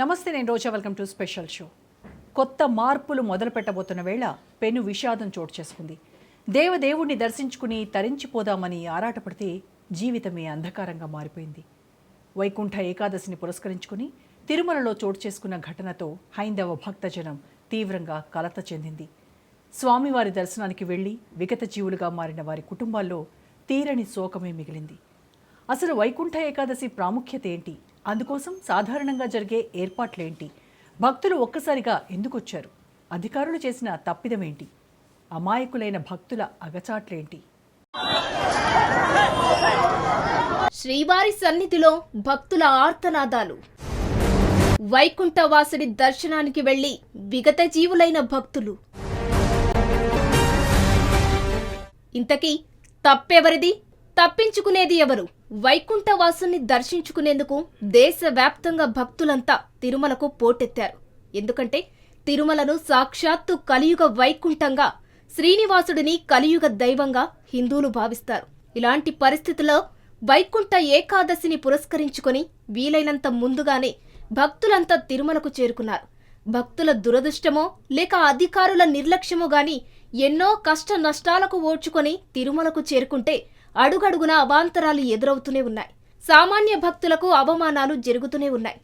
నమస్తే నేను Roja. Welcome to special show. కొత్త మార్పులు మొదలు పెట్టబోతున్న వేళ పెను విషాదం చోటు చేసుకుంది. దేవదేవుణ్ణి దర్శించుకుని తరించిపోదామని ఆరాటపడితే జీవితమే అంధకారంగా మారిపోయింది. వైకుంఠ ఏకాదశిని పురస్కరించుకుని తిరుమలలో చోటు చేసుకున్న ఘటనతో హైందవ భక్తజనం తీవ్రంగా కలత చెందింది. స్వామివారి దర్శనానికి వెళ్ళి విగత జీవులుగా మారిన వారి కుటుంబాల్లో తీరని శోకమే మిగిలింది. అసలు వైకుంఠ ఏకాదశి ప్రాముఖ్యత ఏంటి? అందుకోసం సాధారణంగా జరిగే ఏర్పాట్లేంటి? భక్తులు ఒక్కసారిగా ఎందుకొచ్చారు? అధికారులు చేసిన తప్పిదమేంటి? అమాయకులైన భక్తుల అగచాట్లేంటి? శ్రీవారి సన్నిధిలో భక్తుల ఆర్తనాదాలు. వైకుంఠవాసుడి దర్శనానికి వెళ్ళి విగత జీవులైన భక్తులు. ఇంతకీ తప్పెవరిది? తప్పించుకునేది ఎవరు? వైకుంఠవాసుని దర్శించుకునేందుకు దేశవ్యాప్తంగా భక్తులంతా తిరుమలకు పోటెత్తారు. ఎందుకంటే తిరుమలను సాక్షాత్తు కలియుగ వైకుంఠంగా శ్రీనివాసుడిని కలియుగ దైవంగా హిందువులు భావిస్తారు. ఇలాంటి పరిస్థితుల్లో వైకుంఠ ఏకాదశిని పురస్కరించుకొని వీలైనంత ముందుగానే భక్తులంతా తిరుమలకు చేరుకున్నారు. భక్తుల దురదృష్టమో లేక అధికారుల నిర్లక్ష్యమో గాని ఎన్నో కష్ట నష్టాలకు ఓడ్చుకొని తిరుమలకు చేరుకుంటే అడుగడుగున అవాంతరాలు ఎదురవుతూనే ఉన్నాయి. సామాన్య భక్తులకు అవమానాలు జరుగుతూనే ఉన్నాయి.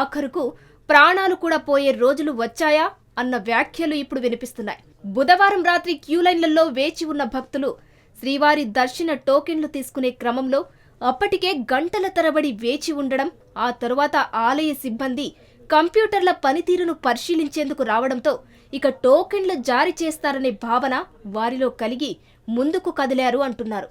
ఆఖరుకు ప్రాణాలు కూడా పోయే రోజులు వచ్చాయా అన్న వ్యాఖ్యలు ఇప్పుడు వినిపిస్తున్నాయి. బుధవారం రాత్రి క్యూలైన్లలో వేచి ఉన్న భక్తులు శ్రీవారి దర్శన టోకెన్లు తీసుకునే క్రమంలో అప్పటికే గంటల తరబడి వేచి ఉండడం ఆ తరువాత ఆలయ సిబ్బంది కంప్యూటర్ల పనితీరును పరిశీలించేందుకు రావడంతో ఇక టోకెన్లు జారీ చేస్తారనే భావన వారిలో కలిగి ముందుకు కదిలారు అంటున్నారు.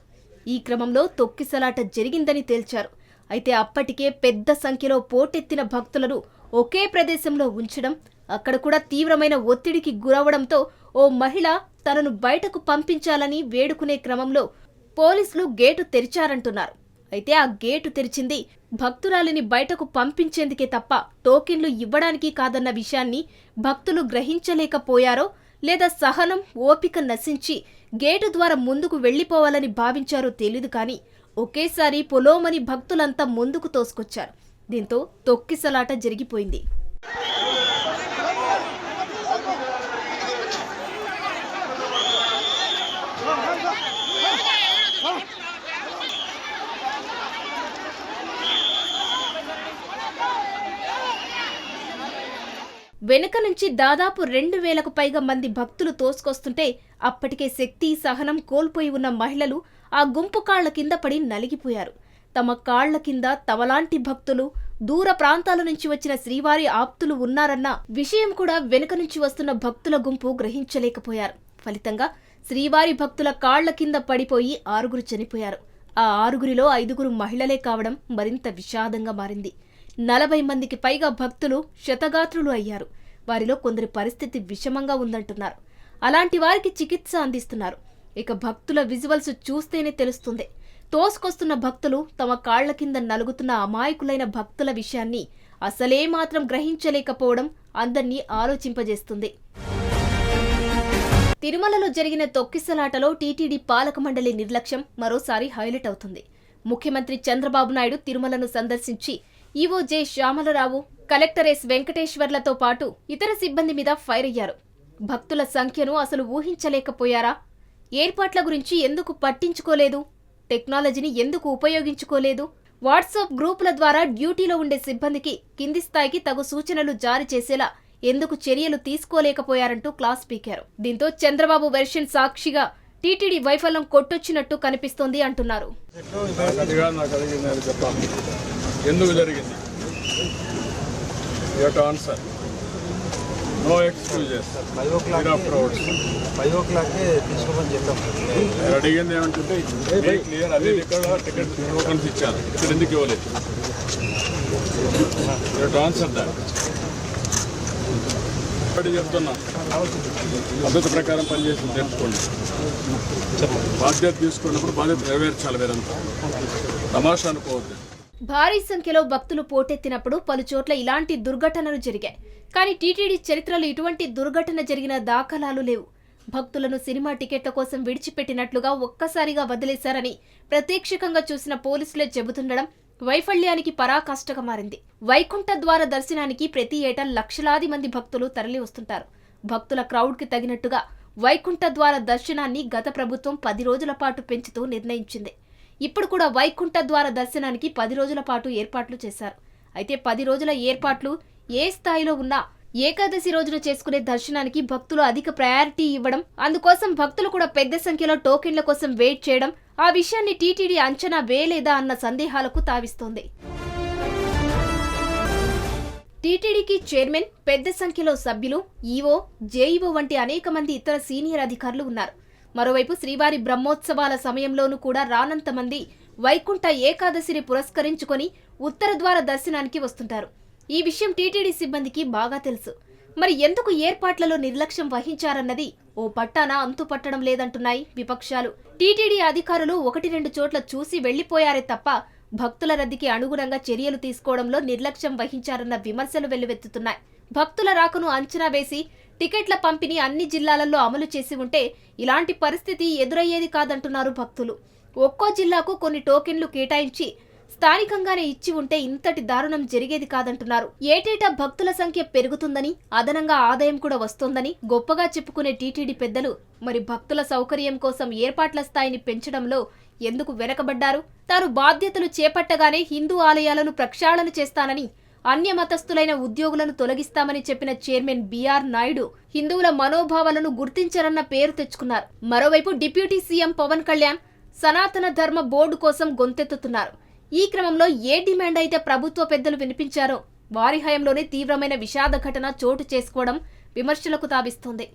ఈ క్రమంలో తొక్కిసలాట జరిగిందని తేల్చారు. అయితే అప్పటికే పెద్ద సంఖ్యలో పోటెత్తిన భక్తులను ఒకే ప్రదేశంలో ఉంచడం అక్కడ కూడా తీవ్రమైన ఒత్తిడికి గురవడంతో ఓ మహిళ తనను బయటకు పంపించాలని వేడుకునే క్రమంలో పోలీసులు గేటు తెరిచారంటున్నారు. అయితే ఆ గేటు తెరిచింది భక్తురాలిని బయటకు పంపించేందుకే తప్ప టోకెన్లు ఇవ్వడానికి కాదన్న విషయాన్ని భక్తులు గ్రహించలేకపోయారో లేదా సహనం ఓపిక నశించి గేటు ద్వారా ముందుకు వెళ్ళిపోవాలని భావించారో తెలీదు కానీ ఒకేసారి పొలోమని భక్తులంతా ముందుకు తోసుకొచ్చారు. దీంతో తొక్కిసలాట జరిగిపోయింది. వెనుక నుంచి దాదాపు రెండు వేలకు పైగా మంది భక్తులు తోసుకొస్తుంటే అప్పటికే శక్తి సహనం కోల్పోయి ఉన్న మహిళలు ఆ గుంపు కాళ్ళ కింద పడి నలిగిపోయారు. తమ కాళ్ళ కింద తమలాంటి భక్తులు దూర ప్రాంతాల నుంచి వచ్చిన శ్రీవారి ఆప్తులు ఉన్నారన్న విషయం కూడా వెనుక నుంచి వస్తున్న భక్తుల గుంపు గ్రహించలేకపోయారు. ఫలితంగా శ్రీవారి భక్తుల కాళ్ళ కింద పడిపోయి ఆరుగురు చనిపోయారు. ఆ ఆరుగురిలో ఐదుగురు మహిళలే కావడం మరింత విషాదంగా మారింది. నలభై మందికి పైగా భక్తులు శతగాత్రులు అయ్యారు. వారిలో కొందరి పరిస్థితి విషమంగా ఉందంటున్నారు. అలాంటి వారికి చికిత్స అందిస్తున్నారు. ఇక భక్తుల విజువల్స్ చూస్తేనే తెలుస్తుంది. తోసుకొస్తున్న భక్తులు తమ కాళ్ళ కింద నలుగుతున్న అమాయకులైన భక్తుల విషయాన్ని అసలే మాత్రం గ్రహించలేకపోవడం అందర్నీ ఆలోచింపజేస్తుంది. తిరుమలలో జరిగిన తొక్కిసలాటలో టీటీడీ పాలక మండలి నిర్లక్ష్యం మరోసారి హైలైట్ అవుతుంది. ముఖ్యమంత్రి చంద్రబాబు నాయుడు తిరుమలను సందర్శించి EO J Syamalarao collector S వెంకటేశ్వర్లతో పాటు ఇతర సిబ్బంది మీద ఫైర్ అయ్యారు. భక్తుల సంఖ్యను అసలు ఊహించలేకపోయారా? ఏర్పాట్ల గురించి ఎందుకు పట్టించుకోలేదు? టెక్నాలజీని ఎందుకు ఉపయోగించుకోలేదు? వాట్సాప్ గ్రూపుల ద్వారా డ్యూటీలో ఉండే సిబ్బందికి కింది స్థాయికి తగు సూచనలు జారీ చేసేలా ఎందుకు చర్యలు తీసుకోలేకపోయారంటూ క్లాస్ పీకారు. దీంతో చంద్రబాబు వెర్షన్ సాక్షిగా టీటీడీ వైఫల్యం కొట్టొచ్చినట్టు కనిపిస్తోంది అంటున్నారు. ఎందుకు జరిగింది? You answer no excuses five o'clock క్లాక్కి తీసుకోమని చెప్పాం. నేను అడిగింది ఏమంటుంటే క్లియర్ అదే ఇక్కడ టికెట్ టోకన్స్ ఇచ్చాను ఇక్కడ ఎందుకు ఇవ్వలేదు? యూ ఆన్సర్ దాట్ ఒకటి చెప్తున్నా. పద్ధతి ప్రకారం పనిచేసి తెలుసుకోండి. బాధ్యత తీసుకున్నప్పుడు బాధ్యత నెరవేర్చాలి వేరంతా తమాషా అనుకోవద్దు. భారీ సంఖ్యలో భక్తులు పోటెత్తినప్పుడు పలు చోట్ల ఇలాంటి దుర్ఘటనలు జరిగాయి. కానీ టీటీడీ చరిత్రలో ఇటువంటి దుర్ఘటన జరిగిన దాఖలాలు లేవు. భక్తులను సినిమా టికెట్ల కోసం విడిచిపెట్టినట్లుగా ఒక్కసారిగా వదిలేశారని ప్రత్యక్షకంగా చూసిన పోలీసులే చెబుతుండడం వైఫల్యానికి పరాకాష్ఠగా మారింది. వైకుంఠ ద్వార దర్శనానికి ప్రతి ఏటా లక్షలాది మంది భక్తులు తరలి వస్తుంటారు భక్తుల క్రౌడ్కి తగినట్టుగా వైకుంఠ ద్వార దర్శనాన్ని గత ప్రభుత్వం పది రోజుల పాటు పెంచుతూ నిర్ణయించింది. ఇప్పుడు కూడా వైకుంఠ ద్వార దర్శనానికి పది రోజుల పాటు ఏర్పాట్లు చేశారు. అయితే పది రోజుల ఏర్పాట్లు ఏ స్థాయిలో ఉన్నా ఏకాదశి రోజున చేసుకునే దర్శనానికి భక్తులు అధిక ప్రయారిటీ ఇవ్వడం అందుకోసం భక్తులు కూడా పెద్ద సంఖ్యలో టోకెన్ల కోసం వెయిట్ చేయడం ఆ విషయాన్ని టీటీడీ అంచనా వేయలేదా అన్న సందేహాలకు తావిస్తోంది. టీటీడీకి చైర్మన్ పెద్ద సంఖ్యలో సభ్యులు ఈవో జేఈఓ వంటి అనేక మంది ఇతర సీనియర్ అధికారులు ఉన్నారు. మరోవైపు శ్రీవారి బ్రహ్మోత్సవాల సమయంలోనూ కూడా రానంత మంది వైకుంఠ ఏకాదశిని పురస్కరించుకొని ఉత్తర ద్వార దర్శనానికి వస్తుంటారు. ఈ విషయం టీటీడీ సిబ్బందికి బాగా తెలుసు. మరి ఎందుకు ఏర్పాట్లలో నిర్లక్ష్యం వహించారన్నది ఓ పట్టాన అంతు పట్టడం లేదంటున్నాయి విపక్షాలు. టీటీడీ అధికారులు ఒకటి రెండు చోట్ల చూసి వెళ్ళిపోయారే తప్ప భక్తుల రద్దీకి అనుగుణంగా చర్యలు తీసుకోవడంలో నిర్లక్ష్యం వహించారన్న విమర్శలు వెల్లువెత్తుతున్నాయి. భక్తుల రాకను అంచనా వేసి టికెట్ల పంపిణీ అన్ని జిల్లాలలో అమలు చేసి ఉంటే ఇలాంటి పరిస్థితి ఎదురయ్యేది కాదంటున్నారు భక్తులు. ఒక్కో జిల్లాకు కొన్ని టోకెన్లు కేటాయించి స్థానికంగానే ఇచ్చి ఉంటే ఇంతటి దారుణం జరిగేది కాదంటున్నారు. ఏటేటా భక్తుల సంఖ్య పెరుగుతుందని అదనంగా ఆదాయం కూడా వస్తోందని గొప్పగా చెప్పుకునే టీటీడీ పెద్దలు మరి భక్తుల సౌకర్యం కోసం ఏర్పాట్ల స్థాయిని పెంచడంలో ఎందుకు వెనకబడ్డారు? తాను బాధ్యతలు చేపట్టగానే హిందూ ఆలయాలను ప్రక్షాళన చేస్తానని అన్య మతస్థులైన ఉద్యోగులను తొలగిస్తామని చెప్పిన చైర్మన్ బీఆర్ నాయుడు హిందువుల మనోభావాలను గుర్తించరన్న పేరు తెచ్చుకున్నారు. మరోవైపు డిప్యూటీ సీఎం పవన్ కళ్యాణ్ సనాతన ధర్మ బోర్డు కోసం గొంతెత్తుతున్నారు. ఈ క్రమంలో ఏ డిమాండ్ అయితే ప్రభుత్వ పెద్దలు వినిపించారో వారి హయంలోనే తీవ్రమైన విషాద ఘటన చోటు చేసుకోవడం విమర్శలకు తావిస్తోంది.